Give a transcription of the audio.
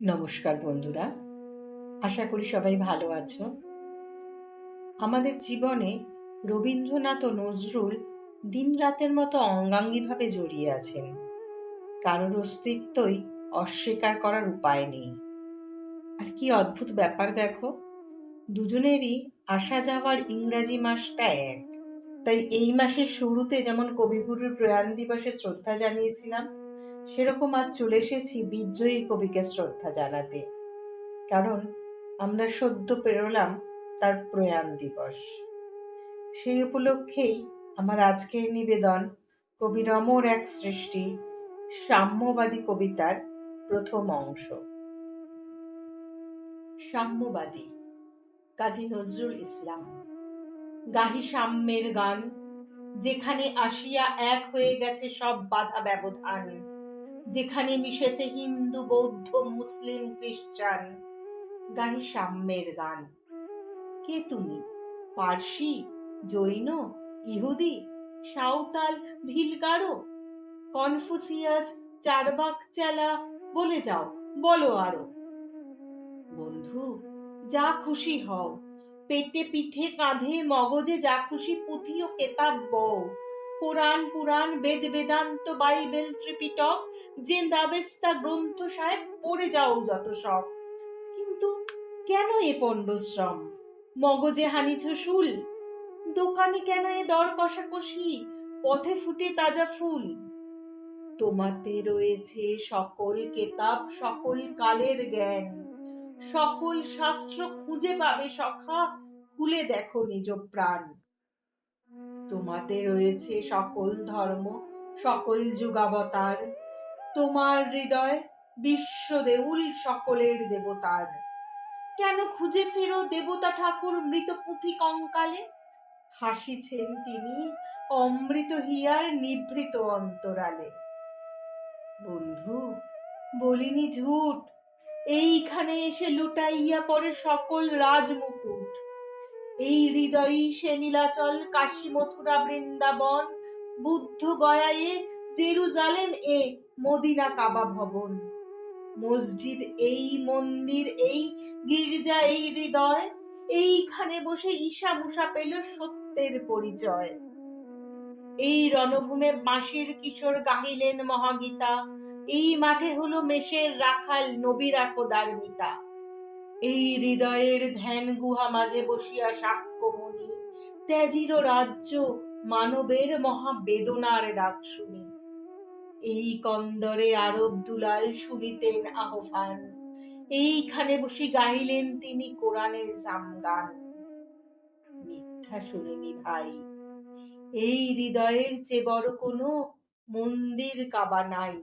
নমস্কার বন্ধুরা, আশা করি সবাই ভালো আছো। আমাদের জীবনে রবীন্দ্রনাথ ও নজরুল দিন রাতের মতো অঙ্গাঙ্গিভাবে জড়িয়ে আছেন। কারোর অস্তিত্বই অস্বীকার করার উপায় নেই। আর কি অদ্ভুত ব্যাপার দেখো, দুজনেরই আসা যাওয়ার ইংরাজি মাসটা এক। তাই এই মাসের শুরুতে যেমন কবিগুরুর প্রয়াণ দিবসে শ্রদ্ধা জানিয়েছিলাম সেরকম আজ চলে এসেছি বিজয়ী কবিকে শ্রদ্ধা জানাতে। কারণ আমরা সদ্য পেরোলাম তার প্রয়াণ দিবস। সেই উপলক্ষেই আমার আজকের নিবেদন কবি রমর এক সৃষ্টি, সাম্যবাদী কবিতার প্রথম অংশ। সাম্যবাদী, কাজী নজরুল ইসলাম। গাহি সাম্যের গান, যেখানে আসিয়া এক হয়ে গেছে সব বাধা ব্যবধান। যেখানে মিশেছে হিন্দু, বৌদ্ধ, মুসলিম, খ্রিস্টান। গাই সাম্যের গান। কে তুমি? পার্সি? জৈন? ইহুদি? সাঁওতাল? ভিলগারো? কনফুসিয়াস? চারবাক চালা? বলে যাও, বলো আরও। বন্ধু, যা খুশি হও। পেটে পিঠে কাঁধে মগজে যা খুশি পুঁথি ও কেতাব বও। কোরআন, পুরাণ, বেদ, বেদান্ত, বাইবেল, ত্রিপিটক গ্রন্থ সাহেব পড়ে যাও যত সব। কিন্তু কেন এ পণ্ডশ্রম? মগজে দোকানে কেন এ দর কষাকষি? পথে ফুটে তাজা ফুল। তোমাতে রয়েছে সকল কেতাব, সকল কালের জ্ঞান। সকল শাস্ত্র খুঁজে পাবে সখা, খুলে দেখো নিজ প্রাণ। তোমাতে রয়েছে সকল ধর্ম, সকল যুগাবতার। তোমার হৃদয় বিশ্ব দেউল সকলের দেবতার। কেন খুঁজে ফেরো দেবতা ঠাকুর মৃত পুঁথি কঙ্কালে? হাসিছেন তিনি অমৃত হিয়ার নিভৃত অন্তরালে। বন্ধু, বলিনি ঝুট, এইখানে এসে লুটাইয়া পড়ে সকল রাজমুকুট। এই হৃদয়ই সে নীলাচল কাশী মথুরা বৃন্দাবন, বুদ্ধ গয়ায়ে জেরুজালেম এ মদিনা কাবা ভবন। মসজিদ এই মন্দির, এই গির্জা, এই হৃদয়, এইখানে বসে ঈশা মুসা পেল সত্যের পরিচয়। এই রণভূমে বাঁশির কিশোর গাহিলেন মহাগীতা, এই মাঠে হলো মেষের রাখাল নবীরা কোদার্মিতা এই হৃদয়ের ধ্যান গুহা মাঝে বসিয়া সাক্ষ্যমণি ত্যাজির রাজ্য মানবের মহা বেদনার ডাক শুনি। এই কন্দরে আরব দুলাল শুনিতেন আহ্বান। এইখানে বসি গাইলেন তিনি কোরআনের জামগান। মিথ্যা শুনিনি ভাই। এই হৃদয়ের চেয়ে বড় কোনো মন্দির কাবা নাই।